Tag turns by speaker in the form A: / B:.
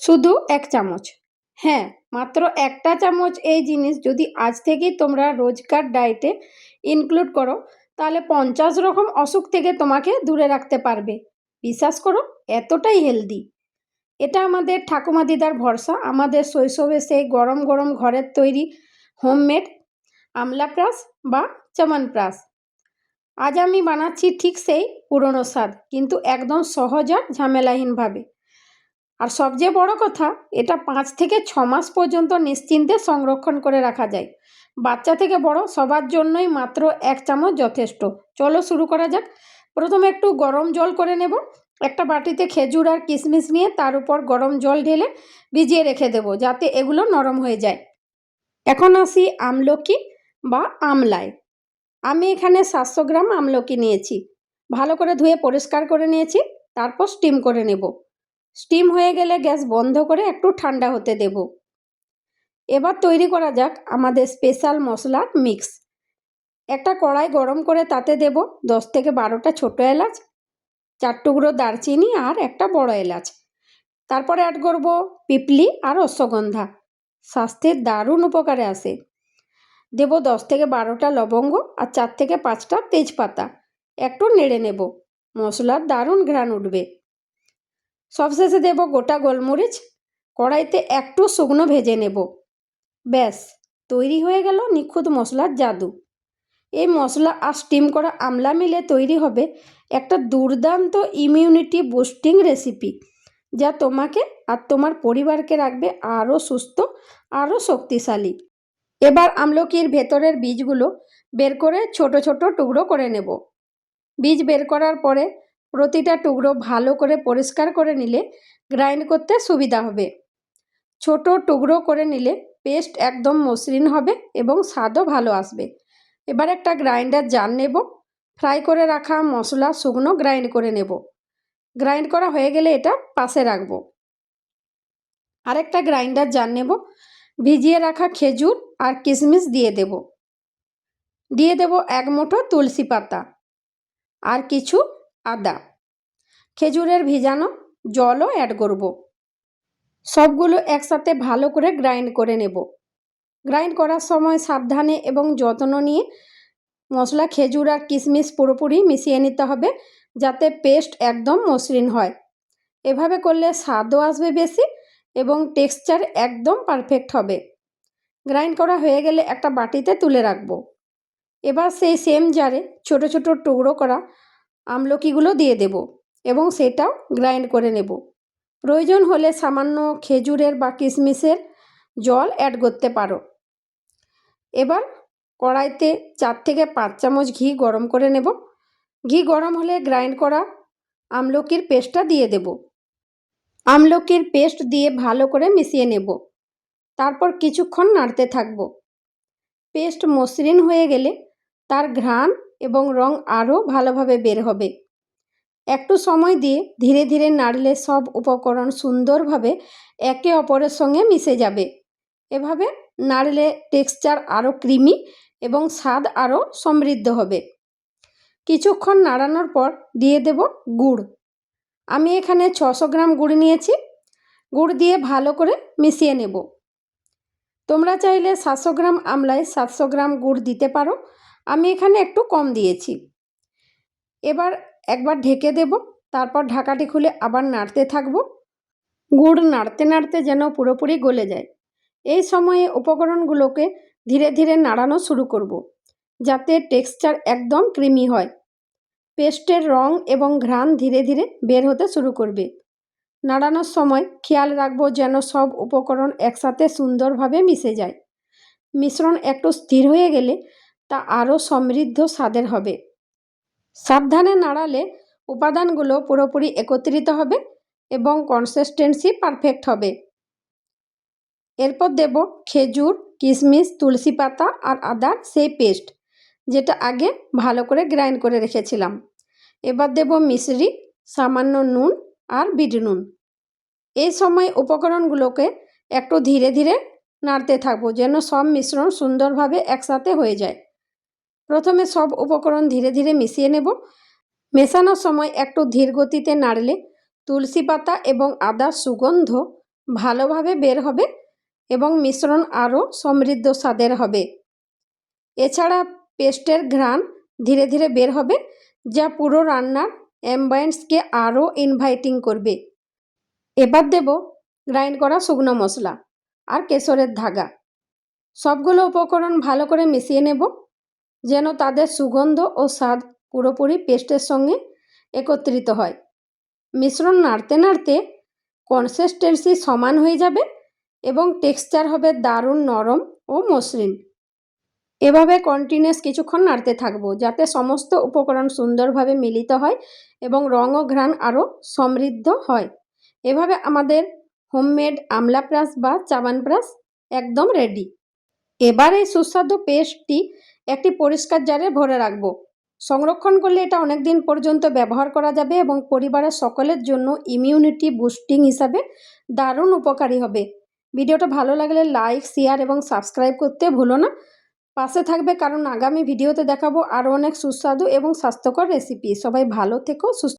A: শুধু এক চামচ। হ্যাঁ মাত্র একটা চামচ এই জিনিস যদি আজ থেকেই তোমরা রোজকার ডায়েটে ইনক্লুড করো, তাহলে পঞ্চাশ রকম অসুখ থেকে তোমাকে দূরে রাখতে পারবে। বিশ্বাস করো, এতটাই হেলদি এটা আমাদের ঠাকুমা দিদার ভরসা। আমাদের শৈশবে সেই গরম গরম ঘরের তৈরি হোমমেড আমলা প্রাস বা চমন প্রাস। আজ আমি বানাচ্ছি ঠিক সেই পুরনো স্বাদ, কিন্তু একদম সহজ আর ঝামেলাহীনভাবে। আর সবচেয়ে বড় কথা, এটা পাঁচ থেকে ছ মাস পর্যন্ত নিশ্চিন্তে সংরক্ষণ করে রাখা যায়। বাচ্চা থেকে বড় সবার জন্যই মাত্র এক চামচ যথেষ্ট। চলো শুরু করা যাক। প্রথমে একটু গরম জল করে নেব। একটা বাটিতে খেজুর আর কিশমিশ নিয়ে তার উপর গরম জল ঢেলে ভিজিয়ে রেখে দেব, যাতে এগুলো নরম হয়ে যায়। এখন আসি আমলকি বা আমলায়। আমি এখানে সাতশো গ্রাম আমলকি নিয়েছি। ভালো করে ধুয়ে পরিষ্কার করে নিয়েছি, তারপর স্টিম করে নেব। স্টিম হয়ে গেলে গ্যাস বন্ধ করে একটু ঠান্ডা হতে দেব। এবার তৈরি করা যাক আমাদের স্পেশাল মশলার মিক্স। একটা কড়াই গরম করে তাতে দেব দশ থেকে বারোটা ছোটো এলাচ, চার টুকরো দারচিনি আর একটা বড় এলাচ। তারপরে অ্যাড করব পিপলি আর অশ্বগন্ধা স্বাস্থ্যের দারুণ উপকারে আসে। দেব দশ থেকে বারোটা লবঙ্গ আর চার থেকে পাঁচটা তেজপাতা। একটু নেড়ে নেব। মশলার দারুণ ঘ্রাণ উঠবে। সবশেষে দেব গোটা গোলমরিচ, কড়াইতে একটু শুকনো ভেজে নেব। ব্যাস, তৈরি হয়ে গেল নিখুঁত মশলার জাদু। এই মশলা আর স্টিম করা আমলা মিলে তৈরি হবে একটা দুর্দান্ত ইমিউনিটি বুস্টিং রেসিপি যা তোমাকে আর তোমার পরিবারকে রাখবে আরও সুস্থ, আরও শক্তিশালী। এবার আমলকির ভেতরের বীজগুলো বের করে ছোট ছোট টুকরো করে নেব। বীজ বের করার পরে প্রতিটা টুকরো ভালো করে পরিষ্কার করে নিলে গ্রাইন্ড করতে সুবিধা হবে। ছোট টুকরো করে নিলে পেস্ট একদম মসৃণ হবে এবং স্বাদও ভালো আসবে। এবার একটা গ্রাইন্ডার জার নেব, ফ্রাই করে রাখা মশলা শুকনো গ্রাইন্ড করে নেব। গ্রাইন্ড করা হয়ে গেলে এটা পাশে রাখব। আরেকটা গ্রাইন্ডার জার নেব, ভিজিয়ে রাখা খেজুর আর কিশমিশ দিয়ে দেব। দিয়ে দেব এক মুঠো তুলসী পাতা আর কিছু আদা। খেজুরের ভিজানো জলও অ্যাড করব। সবগুলো একসাথে ভালো করে গ্রাইন্ড করে নেব। গ্রাইন্ড করার সময় সাবধানে এবং যত্ন নিয়ে মশলা, খেজুর আর কিশমিশ পুরোপুরি মিশিয়ে নিতে হবে যাতে পেস্ট একদম মসৃণ হয়। এভাবে করলে স্বাদও আসবে বেশি এবং টেক্সচার একদম পারফেক্ট হবে। গ্রাইন্ড করা হয়ে গেলে একটা বাটিতে তুলে রাখব। এবার সেই সেম জারে ছোট ছোট টুকরো করা আমলকিগুলো দিয়ে দেব। এবং সেটাও গ্রাইন্ড করে নেব। প্রয়োজন হলে সামান্য খেজুরের বা কিশমিশের জল অ্যাড করতে পারো। এবার কড়াইতে চার থেকে পাঁচ চামচ ঘি গরম করে নেব। ঘি গরম হলে গ্রাইন্ড করা আমলকির পেস্টটা দিয়ে দেব। আমলকির পেস্ট দিয়ে ভালো করে মিশিয়ে নেব। তারপর কিছুক্ষণ নাড়তে থাকব। পেস্ট মসৃণ হয়ে গেলে তার ঘ্রাণ এবং রং আরও ভালোভাবে বের হবে। একটু সময় দিয়ে ধীরে ধীরে নাড়লে সব উপকরণ সুন্দরভাবে একে অপরের সঙ্গে মিশে যাবে। এভাবে নাড়লে টেক্সচার আরও ক্রিমি এবং স্বাদ আরও সমৃদ্ধ হবে। কিছুক্ষণ নাড়ানোর পর দিয়ে দেব গুড়। আমি এখানে ছশো গ্রাম গুড় নিয়েছি। গুড় দিয়ে ভালো করে মিশিয়ে নেব। তোমরা চাইলে সাতশো গ্রাম আমলায় সাতশো গ্রাম গুড় দিতে পারো। আমি এখানে একটু কম দিয়েছি। এবার একবার ঢেকে দেব, তারপর ঢাকাটি খুলে আবার নাড়তে থাকব। গুড় নাড়তে নাড়তে যেন পুরোপুরি গলে যায়। এই সময়ে উপকরণগুলোকে ধীরে ধীরে নাড়ানো শুরু করব। যাতে টেক্সচার একদম ক্রিমি হয়। পেস্টের রং এবং ঘ্রাণ ধীরে ধীরে বের হতে শুরু করবে। নাড়ানোর সময় খেয়াল রাখব যেন সব উপকরণ একসাথে সুন্দরভাবে মিশে যায়। মিশ্রণ একটু স্থির হয়ে গেলে তা আরও সমৃদ্ধ স্বাদের হবে। সাবধানে নাড়ালে উপাদানগুলো পুরোপুরি একত্রিত হবে এবং কনসিস্টেন্সি পারফেক্ট হবে। এরপর দেব খেজুর কিশমিশ তুলসী পাতা আর আদার সেই পেস্ট যেটা আগে ভালো করে গ্রাইন্ড করে রেখেছিলাম। এবার দেব মিশ্রি, সামান্য নুন আর বিট নুন। এই সময় উপকরণগুলোকে একটু ধীরে ধীরে নাড়তে থাকব, যেন সব মিশ্রণ সুন্দরভাবে একসাথে হয়ে যায়। প্রথমে সব উপকরণ ধীরে ধীরে মিশিয়ে নেব। মেশানোর সময় একটু ধীর গতিতে নাড়লে তুলসী পাতা এবং আদার সুগন্ধ ভালোভাবে বের হবে এবং মিশ্রণ আরও সমৃদ্ধ স্বাদের হবে। এছাড়া পেস্টের ঘ্রাণ ধীরে ধীরে বের হবে, যা পুরো রান্নার অ্যাম্বায়েন্সকে আরও ইনভাইটিং করবে। এবার দেব গ্রাইন্ড করা শুকনো মশলা আর কেশরের ধাগা। সবগুলো উপকরণ ভালো করে মিশিয়ে নেব। যেন তাদের সুগন্ধ ও স্বাদ পুরোপুরি পেস্টের সঙ্গে একত্রিত হয়। মিশ্রণ নাড়তে নাড়তে কনসিস্টেন্সি সমান হয়ে যাবে এবং টেক্সচার হবে দারুণ নরম ও মসৃণ। এভাবে কন্টিনিউয়াস কিছুক্ষণ নাড়তে থাকব যাতে সমস্ত উপকরণ সুন্দরভাবে মিলিত হয় এবং রং ও ঘ্রাণ আরও সমৃদ্ধ হয়। এভাবে আমাদের হোমমেড আমলা প্রাস বা চাবান প্রাস একদম রেডি। এবার এই সুস্বাদু পেস্টটি একটি পরিষ্কার জারে ভরে রাখব। সংরক্ষণ করলে এটা অনেক দিন পর্যন্ত ব্যবহার করা যাবে এবং পরিবারের সকলের জন্য ইমিউনিটি বুস্টিং হিসাবে দারুণ উপকারী হবে। ভিডিওটা ভালো লাগলে লাইক শেয়ার এবং সাবস্ক্রাইব করতে ভুলো না। পাশে থাকবে কারণ আগামী ভিডিওতে দেখাবো আরও অনেক সুস্বাদু এবং স্বাস্থ্যকর রেসিপি সবাই ভালো থেকো, সুস্থ